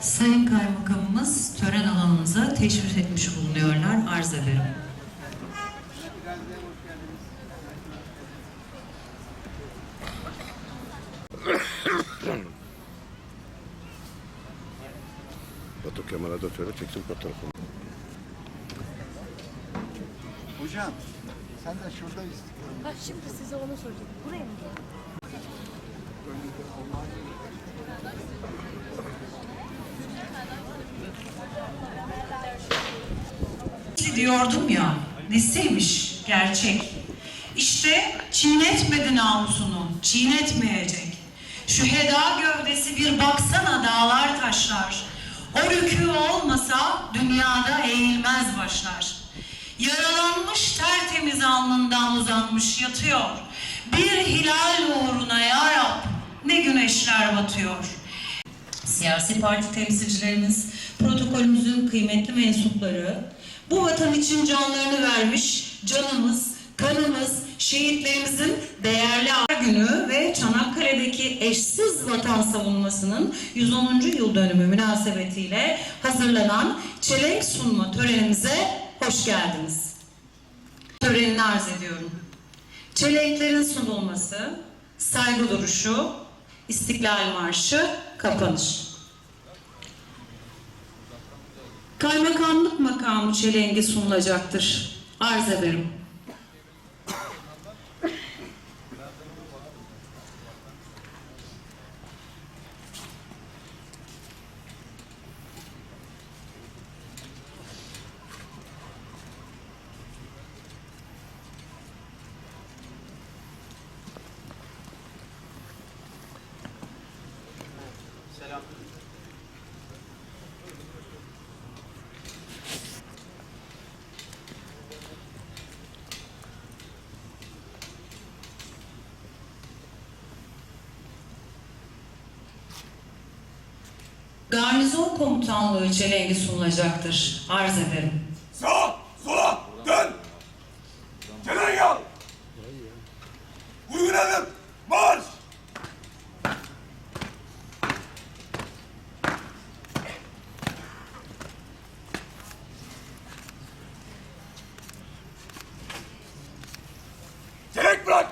Sayın Kaymakamımız tören alanımıza teşrif etmiş bulunuyorlar. Arz ederim. Batu Kemal'e de söyle çeksin fotoğrafını. Hocam sen de şuradayız. Ha şimdi size onu soracağım. Buraya mı gelin? Diyordum ya, nesiymiş gerçek. İşte çiğnetmedi namusunu, çiğnetmeyecek. Şu heda gövdesi bir baksana dağlar taşlar. O rükû olmasa dünyada eğilmez başlar. Yaralanmış tertemiz alnından uzanmış yatıyor. Bir hilal uğruna ya batıyor. Siyasi parti temsilcilerimiz, protokolümüzün kıymetli mensupları, bu vatan için canlarını vermiş canımız, kanımız, şehitlerimizin değerli günü ve Çanakkale'deki eşsiz vatan savunmasının 110. yıl dönümü münasebetiyle hazırlanan çelenk sunma törenimize hoş geldiniz. Törenini arz ediyorum. Çelenklerin sunulması, saygı duruşu, İstiklal Marşı, kapanış. Kaymakamlık makamı çelengi sunulacaktır. Arz ederim. Garnizon komutanlığı çelengi sunulacaktır. Arz ederim. Sağa, sola, dön. Çelen al. Uygun adım, marş. Çelenk bırak.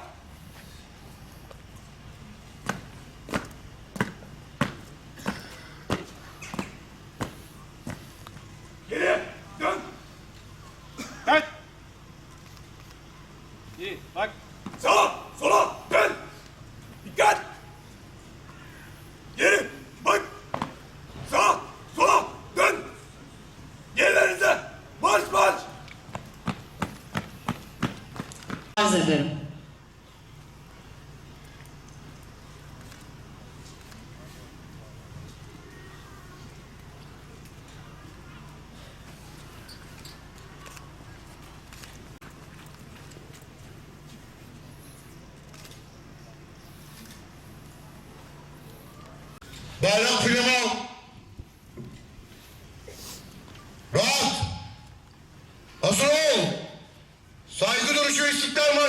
Geriye, dön. Dön. İyi bak. Sağa, sola, dön. Dikkat. Geri, bak. Sağa, sola, dön. Gerilerinize. Marş marş. Arz ederim.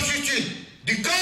constitue du code.